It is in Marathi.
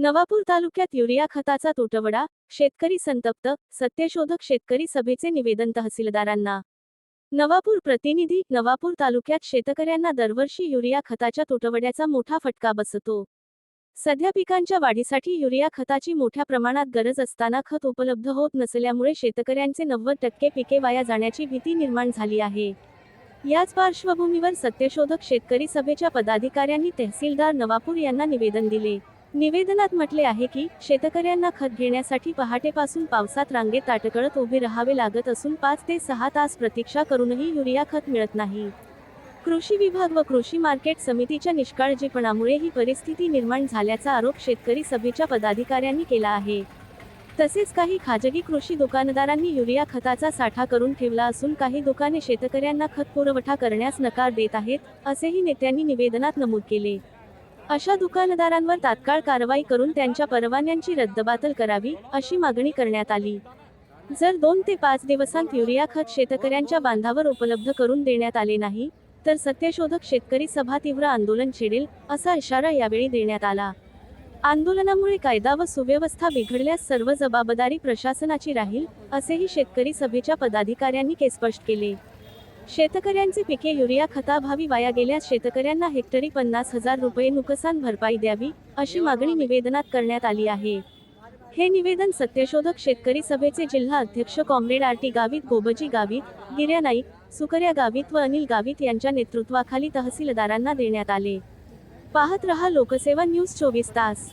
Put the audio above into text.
नवापूर तालुक्यात युरिया खताचा तुटवडा शेतकरी संतप्त सत्यशोधक शेतकरी सभेचे निवेदन तहसीलदारांना. नवापूर प्रतिनिधी नवापूर तालुक्यात शेतकऱ्यांना दरवर्षी युरिया खताच्या तुटवड्याचा मोठा फटका बसतो. सध्या पिकांच्या वाढीसाठी युरिया खताची मोठ्या प्रमाणात गरज असताना खत उपलब्ध होत नसल्यामुळे शेतकऱ्यांचे नव्वद टक्के पिके वाया जाण्याची भीती निर्माण झाली आहे. याच पार्श्वभूमीवर सत्यशोधक शेतकरी सभेच्या पदाधिकाऱ्यांनी तहसीलदार नवापूर यांना निवेदन दिले. निवेदनात म्हटले आहे की शेतकऱ्यांना खत घेण्यासाठी पहाटेपासून पावसात रांगेत ताटकळत उभे राहावे लागत असून पाच ते सहा तास प्रतीक्षा करूनही युरिया खत मिळत नाही. कृषी विभाग व कृषी मार्केट समितीच्या निष्काळजीपणामुळे ही परिस्थिती निर्माण झाल्याचा आरोप शेतकरी सभेच्या पदाधिकाऱ्यांनी केला आहे. तसेच काही खाजगी कृषी दुकानदारांनी युरिया खताचा साठा करून ठेवला असून काही दुकाने शेतकऱ्यांना खत पुरवठा करण्यास नकार देत आहेत असेही नेत्यांनी निवेदनात नमूद केले. अशा दुकानदारांवर तात्काळ कारवाई करून त्यांच्या परवान्यांची रद्दबातल करावी अशी मागणी करण्यात आली. जर दोन ते पाच दिवसांत युरिया खत शेतकऱ्यांच्या बांधावर उपलब्ध करून देण्यात आले नाही तर सत्यशोधक शेतकरी सभा तीव्र आंदोलन छेडेल असा इशारा यावेळी देण्यात आला. आंदोलनामुळे कायदा व सुव्यवस्था बिघडल्यास सर्व जबाबदारी प्रशासनाची राहील असेही शेतकरी सभेच्या पदाधिकाऱ्यांनी के स्पष्ट केले. शेतकऱ्यांचे पिके युरिया खताभावी वाया गेल्यास शेतकऱ्यांना हेक्टरी पन्नास हजार रुपये नुकसान भरपाई द्यावी अशी मागणी निवेदनात करण्यात आली आहे. हे निवेदन सत्यशोधक शेतकरी सभेचे जिल्हा अध्यक्ष comrade R T Gavit Gobji Gavit Girya Naik Sukarya Gavit व अनिल गावित यांच्या नेतृत्वाखाली तहसीलदारांना देण्यात आले. पाहत रहा लोकसेवा न्यूज चोवीस तास.